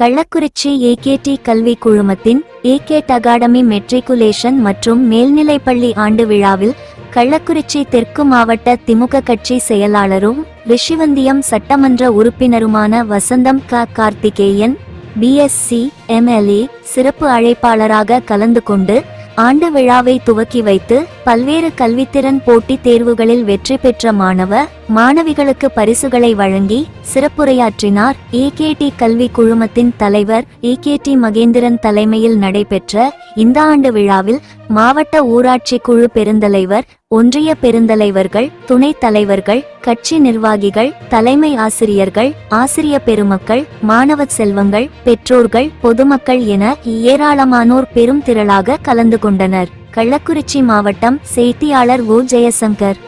Kallakurichi AKT கல்வி குழுமத்தின் ஏகேட் academy matriculation மற்றும் மேல்நிலைப்பள்ளி ஆண்டு விழாவில் கள்ளக்குறிச்சி தெற்கு மாவட்ட திமுக கட்சி செயலாளரும் ரிஷிவந்தியம் சட்டமன்ற உறுப்பினருமான வசந்தம் க. கார்த்திகேயன் பிஎஸ்சி எம்எல்ஏ சிறப்பு அழைப்பாளராக கலந்து கொண்டு ஆண்டு விழாவை துவக்கி வைத்து பல்வேறு கல்வித்திறன் போட்டித் தேர்வுகளில் வெற்றி பெற்ற மாணவ மாணவிகளுக்கு பரிசுகளை வழங்கி சிறப்புரையாற்றினார். ஏகேடி கல்வி குழுமத்தின் தலைவர் ஏகேடி மகேந்திரன் தலைமையில் நடைபெற்ற இந்த ஆண்டு விழாவில் மாவட்ட ஊராட்சி குழு பெருந்தலைவர் ஒன்றிய பெருந்தலைவர்கள் துணைத் தலைவர்கள் கட்சி நிர்வாகிகள் தலைமை ஆசிரியர்கள் ஆசிரிய பெருமக்கள் மாணவ செல்வங்கள் பெற்றோர்கள் பொதுமக்கள் என ஏராளமானோர் பெரும் திரளாக கலந்து கொண்டனர். கள்ளக்குறிச்சி மாவட்டம் செய்தியாளர் ஓ. ஜெயசங்கர்.